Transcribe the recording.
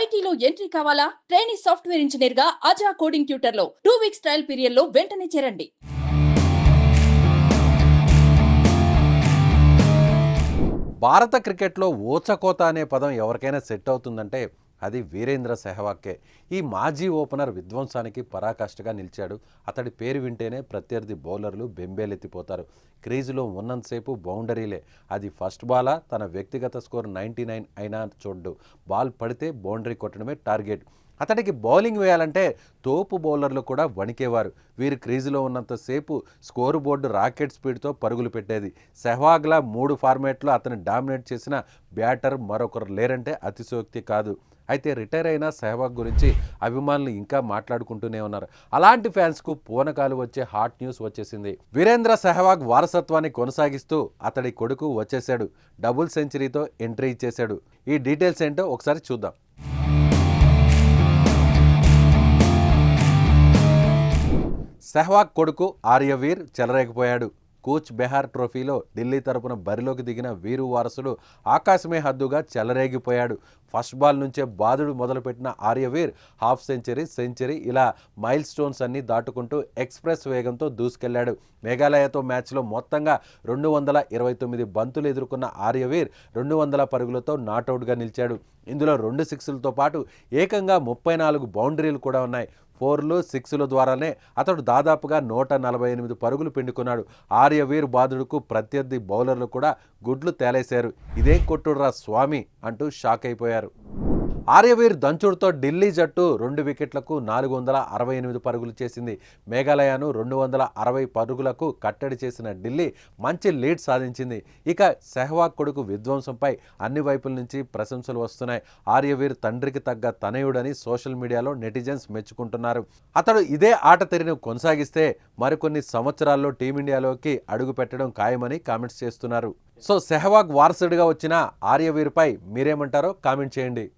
ఐటీలో ఎంట్రీ కావాలా? Training software ఇంజనీర్గా అజా కోడింగ్ ట్యూటర్లో టూ వీక్స్ ట్రయల్ పీరియడ్లో వెంటనే చేరండి. భారత క్రికెట్లో ఊచకోత అనే పదం ఎవరికైనా సెట్ అవుతుందంటే అది వీరేంద్ర సెహ్వాగ్కే. ఈ మాజీ ఓపెనర్ విధ్వంసానికి పరాకాష్ఠగా నిలిచాడు. అతడి పేరు వింటేనే ప్రత్యర్థి బౌలర్లు బెంబేలెత్తిపోతారు. క్రీజులో ఉన్నంతసేపు బౌండరీలే. అది ఫస్ట్ బాలా తన వ్యక్తిగత స్కోర్ నైంటీ నైన్ అయినా చూడ్డు. బాల్ పడితే బౌండరీ కొట్టడమే టార్గెట్. అతడికి బౌలింగ్ వేయాలంటే తోపు బౌలర్లు కూడా వణికేవారు. వీరు క్రీజులో ఉన్నంతసేపు స్కోరు బోర్డు రాకెట్ స్పీడ్తో పరుగులు పెట్టేది. సెహ్వాగ్లా మూడు ఫార్మేట్లో అతను డామినేట్ చేసిన బ్యాటర్ మరొకరు లేరంటే అతిశయోక్తి కాదు. అయితే రిటైర్ అయిన సెహ్వాగ్ గురించి అభిమానులు ఇంకా మాట్లాడుకుంటూనే ఉన్నారు. అలాంటి ఫ్యాన్స్కు పూనకాలు వచ్చే హాట్ న్యూస్ వచ్చేసింది. వీరేంద్ర సెహ్వాగ్ వారసత్వాన్ని కొనసాగిస్తూ అతడి కొడుకు వచ్చేశాడు. డబుల్ సెంచరీతో ఎంట్రీ ఇచ్చేశాడు. ఈ డీటెయిల్స్ ఏంటో ఒకసారి చూద్దాం. సెహ్వాగ్ కొడుకు ఆర్యవీర్ చెలరేకపోయాడు కూచ్ బెహార్ ట్రోఫీలో ఢిల్లీ తరపున బరిలోకి దిగిన వీరు వారసుడు ఆకాశమే హద్దుగా చెలరేగిపోయాడు. ఫస్ట్ బాల్ నుంచే బాదుడు మొదలుపెట్టిన ఆర్యవీర్ హాఫ్ సెంచరీ సెంచరీ ఇలా మైల్ స్టోన్స్ అన్ని దాటుకుంటూ ఎక్స్ప్రెస్ వేగంతో దూసుకెళ్ళాడు. మేఘాలయతో మ్యాచ్లో మొత్తంగా రెండు వందల ఇరవై తొమ్మిది బంతులు ఎదుర్కొన్న ఆర్యవీర్ రెండు వందల పరుగులతో నాటౌట్గా నిలిచాడు. ఇందులో రెండు సిక్స్లతో పాటు ఏకంగా ముప్పై నాలుగు బౌండరీలు కూడా ఉన్నాయి. ఫోర్లు సిక్స్ల ద్వారానే అతడు దాదాపుగా నూట నలభై ఎనిమిది పరుగులు పిండుకున్నాడు. ఆర్యవీర్ బాదుడుకు ప్రత్యర్థి బౌలర్లు కూడా గుడ్లు తేలేశారు. ఇదేం కొట్టుడురా స్వామి అంటూ షాక్ అయిపోయారు. ఆర్యవీర్ దంచుడుతో ఢిల్లీ జట్టు రెండు వికెట్లకు నాలుగు వందల అరవై ఎనిమిది పరుగులు చేసింది. మేఘాలయను రెండు వందల అరవై పరుగులకు కట్టడి చేసిన ఢిల్లీ మంచి లీడ్ సాధించింది. ఇక సెహ్వాగ్ కొడుకు విధ్వంసంపై అన్ని వైపుల నుంచి ప్రశంసలు వస్తున్నాయి. ఆర్యవీర్ తండ్రికి తగ్గ తనయుడని సోషల్ మీడియాలో నెటిజన్స్ మెచ్చుకుంటున్నారు. అతడు ఇదే ఆట తెరిని కొనసాగిస్తే మరికొన్ని సంవత్సరాల్లో టీమిండియాలోకి అడుగు పెట్టడం ఖాయమని కామెంట్స్ చేస్తున్నారు. సో సెహ్వాగ్ వారసుడిగా వచ్చిన ఆర్యవీర్పై మీరేమంటారో కామెంట్ చేయండి.